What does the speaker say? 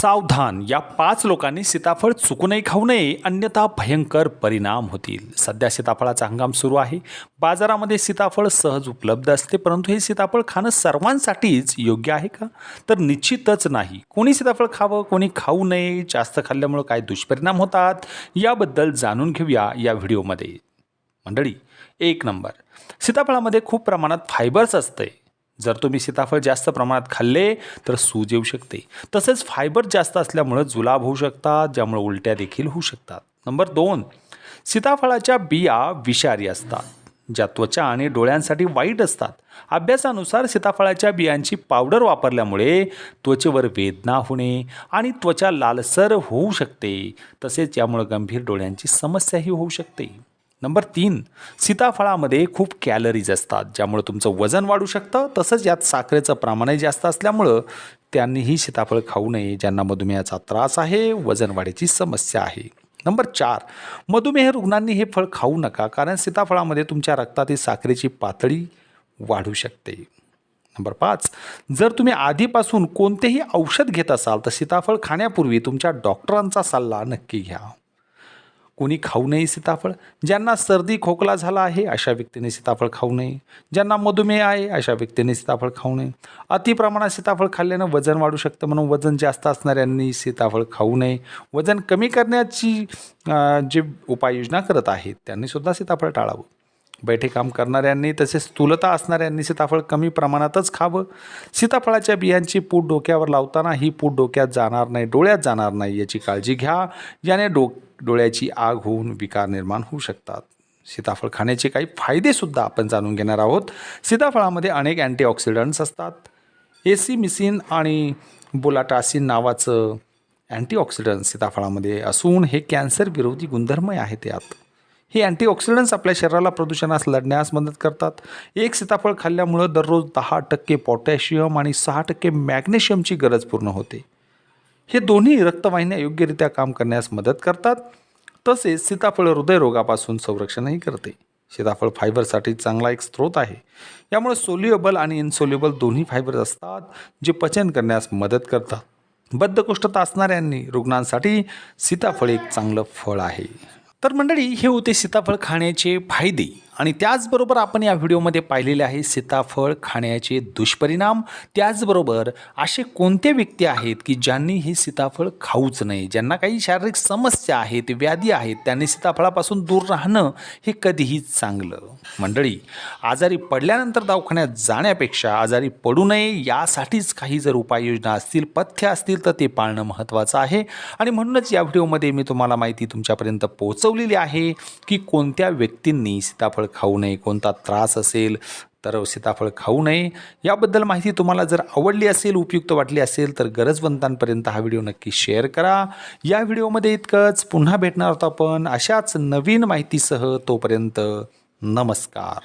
सावधान. या पाच लोकांनी सीताफळ चुकूनही खाऊ नये अन्यथा भयंकर परिणाम होतील. सध्या सीताफळाचा हंगाम सुरू आहे. बाजारामध्ये सीताफळ सहज उपलब्ध असते परंतु हे सीताफळ खाणं सर्वांसाठीच योग्य आहे का? तर निश्चितच नाही. कोणी सीताफळ खावं कोणी खाऊ नये जास्त खाल्ल्यामुळं काय दुष्परिणाम होतात? याबद्दल जाणून घेऊया या व्हिडिओमध्ये. मंडळी एक नंबर. सीताफळामध्ये खूप प्रमाणात फायबर्स असते जर तुम्ही सीताफळ जास्त प्रमाणात खाल्ले तर सूज येऊ शकते. तसेच फायबर जास्त असल्यामुळं जुलाब होऊ शकतात ज्यामुळे उलट्या देखील होऊ शकतात. नंबर दोन सीताफळाच्या बिया विषारी असतात ज्या त्वचा आणि डोळ्यांसाठी वाईट असतात. अभ्यासानुसार सीताफळाच्या बियांची पावडर वापरल्यामुळे त्वचेवर वेदना होणे आणि त्वचा लालसर होऊ शकते. तसेच यामुळे गंभीर डोळ्यांची समस्याही होऊ शकते. नंबर तीन सीताफळामध्ये खूप कॅलरीज असतात ज्यामुळे तुमचं वजन वाढू शकतं. तसंच यात साखरेचं प्रमाणही जास्त असल्यामुळं त्यांनीही सीताफळ खाऊ नये ज्यांना मधुमेहाचा त्रास आहे वजन वाढीची समस्या आहे. नंबर चार मधुमेह रुग्णांनी हे फळ खाऊ नका कारण सीताफळामध्ये तुमच्या रक्तातील साखरेची पातळी वाढू शकते. नंबर पाच जर तुम्ही आधीपासून कोणतेही औषध घेत असाल तर सीताफळ खाण्यापूर्वी तुमच्या डॉक्टरांचा सल्ला नक्की घ्या. कोणी खाऊ नये सीताफळ. ज्यांना सर्दी खोकला झाला आहे अशा व्यक्तीने सीताफळ खाऊ नये. ज्यांना मधुमेह आहे अशा व्यक्तीने सीताफळ खाऊ नये. अति प्रमाणात सीताफळ खाल्ल्यानं वजन वाढू शकतं म्हणून वजन जास्त असणाऱ्यांनी सीताफळ खाऊ नये. वजन कमी करण्याची जे उपाययोजना करत आहेत त्यांनीसुद्धा सीताफळ टाळावं. बैठे काम करणाऱ्यांनी तसेच स्थूलता असणाऱ्यांनी सीताफळ कमी प्रमाणातच खावं. सीताफळाच्या बियांची पूट डोक्यावर लावताना ही पूट डोक्यात जाणार नाही डोळ्यात जाणार नाही याची काळजी घ्या. याने डो डोळ्याची आग होऊन विकार निर्माण होऊ शकतात. सीताफळ खाण्याचे काही फायदेसुद्धा आपण जाणून घेणार आहोत. सीताफळामध्ये अनेक अँटीऑक्सिडंट्स असतात. एसिमिसिन आणि बोलाटासिन नावाचं अँटीऑक्सिडंट सीताफळामध्ये असून हे कॅन्सर विरोधी गुणधर्म आहेत त्यात हे अँटीऑक्सिडंट्स आपल्या शरीराला प्रदूषणास लढण्यास मदत करतात. एक सीताफळ खाल्ल्यामुळं दररोज दहा टक्के पोटॅशियम आणि सहा टक्के मॅग्नेशियमची गरज पूर्ण होते. हे दोन्ही रक्तवाहिन्या योग्यरित्या काम करण्यास मदत करतात. तसेच सीताफळ हृदयरोगापासून संरक्षणही करते. सीताफळ फायबरसाठी चांगला एक स्रोत आहे. यामुळे सोल्युएबल आणि इनसोल्युएबल दोन्ही फायबर असतात जे पचन करण्यास मदत करतात. बद्धकोष्ठता असणाऱ्यांनी रुग्णांसाठी सीताफळ एक चांगलं फळ आहे. तर मंडळी हे होते सीताफळ खाण्याचे फायदे. आणि त्याचबरोबर आपण या व्हिडिओमध्ये पाहिलेले आहे सीताफळ खाण्याचे दुष्परिणाम. त्याचबरोबर असे कोणते व्यक्ती आहेत की ज्यांनी हे सीताफळ खाऊच नाही? ज्यांना काही शारीरिक समस्या आहेत व्याधी आहेत त्यांनी सीताफळापासून दूर राहणं हे कधीही चांगलं. मंडळी आजारी पडल्यानंतर दवाखान्यात जाण्यापेक्षा आजारी पडू नये यासाठीच काही जर उपाययोजना असतील पथ्य असतील तर ते पाळणं महत्त्वाचं आहे. आणि म्हणूनच या व्हिडिओमध्ये मी तुम्हाला माहिती तुमच्यापर्यंत पोहोचवलेली आहे की कोणत्या व्यक्तींनी सीताफळ खाऊ नये कोणता त्रास असेल तर सीताफळ खाऊ नये. याबद्दल माहिती तुम्हाला जर आवडली असेल उपयुक्त वाटली असेल तर गरजवंतांपर्यंत हा व्हिडिओ नक्की शेअर करा. या व्हिडिओमध्ये इतकंच. पुन्हा भेटणार आहोत आपण अशाच नवीन माहितीसह. तोपर्यंत नमस्कार.